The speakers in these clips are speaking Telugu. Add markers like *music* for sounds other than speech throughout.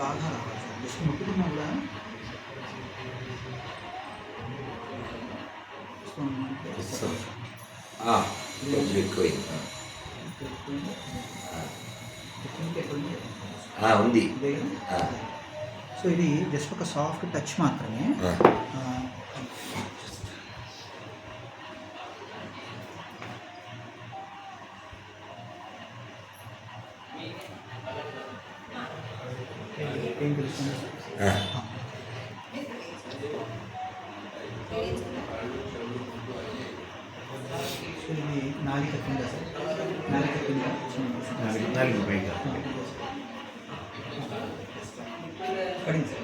బాగా రావాలి. జస్ట్ ముట్టుకున్నా కూడా ఉంది. సో ఇది జస్ట్ ఒక సాఫ్ట్ టచ్ మాత్రమే. కింద సార్? కింద నాలుగు నాలుగు పైగా. సార్.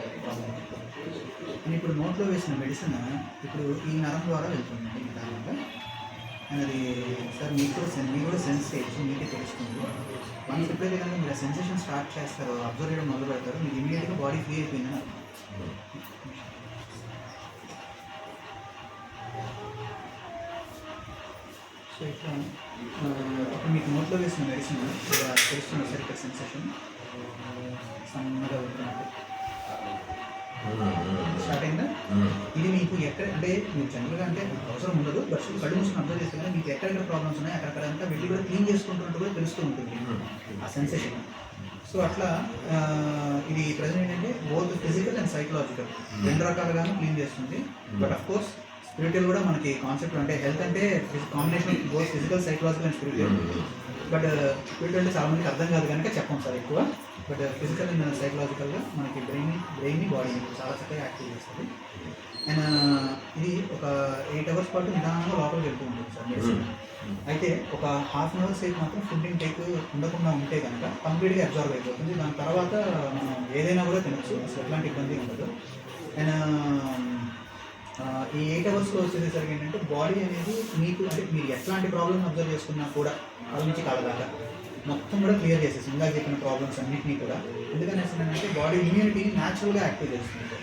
ఇప్పుడు నోట్లో వేసిన మెడిసిన్ ఇప్పుడు ఈ నరం ద్వారా వెళ్తుంది నిదానంగా అండ్ అది సార్ మీకు కూడా సెన్ మీకు కూడా సెన్స్ చేయొచ్చు మీకే తెలుస్తుంది. ఎప్పుడైతే కనుక మీరు సెన్సేషన్ స్టార్ట్ చేస్తారో అబ్జర్వ్ చేయడం మొదలు పెడతారో మీకు ఇమీడియట్గా బాడీ ఫ్రీ అయిపోయిందని. సో ఇట్లా ఆ, ఇప్పుడు మీకు నోట్లో వేసిన మెడిసిన్ ఇలా తెలుస్తుంది సార్ ఇక్కడ సెన్సేషన్ సన్నగా వెళ్తున్నట్టు స్టార్ట్ అయిందా. ఇది మీకు ఎక్కడ అంటే మీరు జనరల్గా అంటే మీకు అవసరం ఉండదు బట్ కళ్ళు మూసుకుని అబ్జర్వ్ చేస్తే కానీ మీకు ఎక్కడెక్కడ ప్రాబ్లమ్స్ ఉన్నాయి అక్కడక్కడంతా వెళ్ళి కూడా క్లీన్ చేసుకుంటున్నట్టు కూడా తెలుస్తూ ఉంటుంది. ఆ సెన్సేషన్ సో అట్లా ఇది ప్రజెంట్ ఏంటంటే బోత్ ఫిజికల్ అండ్ సైకలాజికల్ రెండు రకాలుగాను క్లీన్ చేస్తుంది. బట్ అఫ్ కోర్స్ స్పిరిచువల్ కూడా మనకి కాన్సెప్ట్ అంటే హెల్త్ అంటే combination both physical psychological and spiritual. But spiritual అంటే చాలా మందికి అర్థం కాదు కనుక చెప్పం సార్ ఎక్కువ. బట్ ఫిజికల్ అండ్ సైకలాజికల్గా మనకి బ్రెయిన్ బ్రెయిన్ని బాడీని చాలా చక్కగా యాక్టివ్ చేస్తుంది. అండ్ ఇది ఒక ఎయిట్ అవర్స్ పాటు నిదానంగా లోపలికి వెళ్తూ ఉంటుంది సార్ మెడిసిన్. అయితే ఒక హాఫ్ అన్ అవర్ సేపు మాత్రం ఫుడ్ ఇంటేక్ ఉండకుండా ఉంటే కనుక కంప్లీట్గా అబ్జర్వ్ అయిపోతుంది. దాని తర్వాత మనం ఏదైనా కూడా తినచ్చు. అసలు ఎట్లాంటి ఇబ్బంది ఉండదు. అండ్ ఈ ఎయిట్ అవర్స్లో వచ్చేసరికి ఏంటంటే బాడీ అనేది మీకు అంటే మీరు ఎట్లాంటి ప్రాబ్లమ్ అబ్జర్వ్ చేసుకున్నా కూడా వాళ్ళ నుంచి కలదాకా మొత్తం కూడా క్లియర్ చేసేసి ఇందాక చెప్పిన ప్రాబ్లమ్స్ అన్నింటినీ కూడా. ఎందుకని అంటే బాడీ ఇమ్యూనిటీని న్యాచురల్గా యాక్టివ్ చేస్తుంది.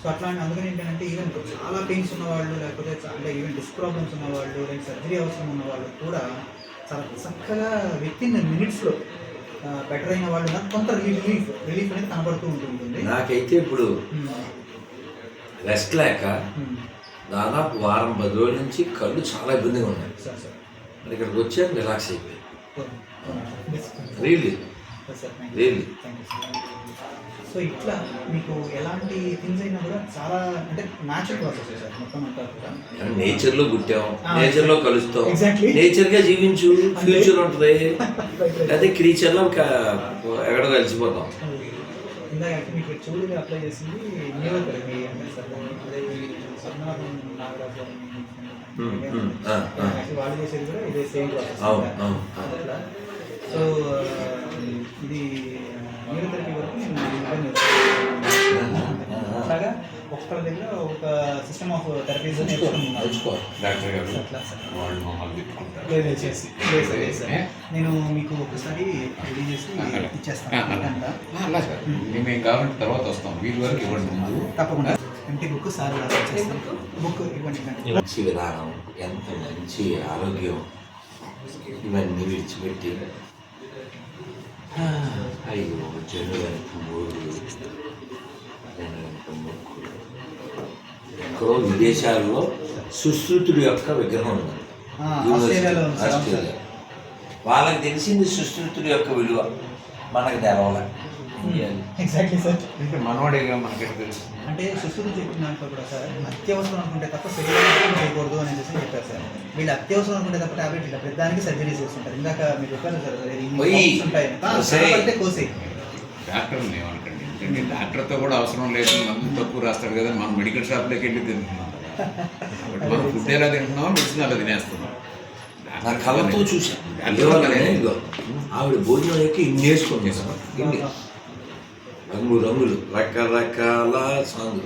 సో అట్లాంటి అందుకని ఏంటంటే ఈవెన్ చాలా పెయిన్స్ ఉన్నవాళ్ళు లేకపోతే అంటే ఈవెన్ డిస్క్ ప్రాబ్లమ్స్ ఉన్నవాళ్ళు లేక సర్జరీ అవసరం ఉన్న వాళ్ళు కూడా చాలా చక్కగా విత్ ఇన్ మినిట్స్లో బెటర్ అయిన వాళ్ళు నాకు కొంత రిలీఫ్ రిలీఫ్ అనేది కనబడుతూ ఉంటుంది. నాకైతే ఇప్పుడు రెస్ట్ లేక దాదాపు వారం పది రోజుల నుంచి కళ్ళు చాలా ఇబ్బందిగా ఉన్నాయి. మరి ఇక్కడికి వచ్చాక రిలాక్స్ అయిపోయింది సార్ రియల్లీ రియల్లీ సో ఇట్లా మీకు ఎలాంటి థింగ్స్ అయినా కూడా చాలా అంటే న్యాచురల్ ప్రాసెస్ సార్ మొత్తం అంతా కూడా? నేచర్లో పుట్టాం నేచర్లో కలుస్తాం. నేచర్గా జీవించు ఫ్యూచర్ ఉంటుంది. *laughs* లేకపోతే క్రీచర్లో ఎక్కడో కలిసిపోతాం. ఇందాక మీకు చెవులు అప్లై చేసింది. అదే నాగరాజు గారు మీ. Actually వాళ్ళు చేసేది కూడా ఇదే సేమ్ ప్రాసెస్ సో ఇది ఒక్కళ్ళ దగ్గర ఒక సిస్టమ్ ఆఫ్ థెరపీస్. నేను మీకు ఒకసారి రెడీ చేసి ఇచ్చేస్తాను. అంతా. ఆ, అలా సార్. మేము ఏం కావాలంటే తర్వాత వస్తాం. వీటి వరకు ఇవ్వండి ముందు. తప్పకుండా. అంటే బుక్ సార్ బుక్? ఇవ్వండి విధానం ఎంత మంచి ఆరోగ్యం ఇవన్నీ విడిచిపెట్టి అయ్యో జను వెనక ఎక్కడో విదేశాల్లో సుశ్రుతుడి యొక్క విగ్రహం ఉంది. ఆస్ట్రేలియా. వాళ్ళకి తెలిసింది సుశ్రుతుడి యొక్క విలువ మనకు తెలవాలి. ఎగ్జాక్ట్లీ సార్ అంటే మనవాడేగా మనకి తెలుసు. అంటే సుశ్రుతి చెప్పిన దాంట్లో కూడా సార్ అత్యవసరం అనుకుంటే తప్ప శరీరం చేయకూడదు అని చెప్పేసి చెప్పారు సార్. వీళ్ళు అత్యవసరం అనుకుంటే తప్ప టాబ్లెట్ ఇట్లా పెద్దానికి సర్జరీ చేస్తుంటారు. ఇందాక మీరు చెప్పారు సార్ ఉంటాయి ఆ, కోసేయ్. ఎందుకంటే డాక్టర్తో కూడా అవసరం లేదు మందు తక్కువ రాస్తాడు కదా మనం మెడికల్ షాప్లోకి వెళ్ళి తింటున్నాం కాబట్టి మనం ఫుడ్ ఎలా తింటున్నామో మెడిసిన్ అలా తినేస్తున్నాం. నా కళ్ళతో చూశాను ఆవిడ భోజనం యొక్క ఇన్ని వేసుకుంది ఇన్ని. రంగు రంగులు రకరకాల సాంగ్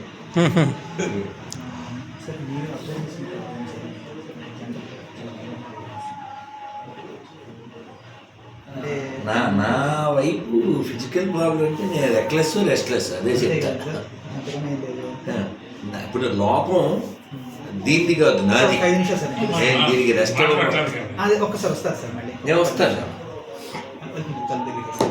నా నా వైపు ఫిజికల్ ప్రాబ్లం అంటే నేను రెక్లెస్ రెస్ట్లెస్ అదే అంతే చెప్తా. కదా సార్? అంతకనే లేదు నా- ఇప్పుడు లోపం దీనికి కాదు నాది. సార్ నేను దీనికి రెస్ట్ అది ఒక్కసారి వస్తారు సార్ మళ్ళీ. నేను వస్తాను. దగ్గర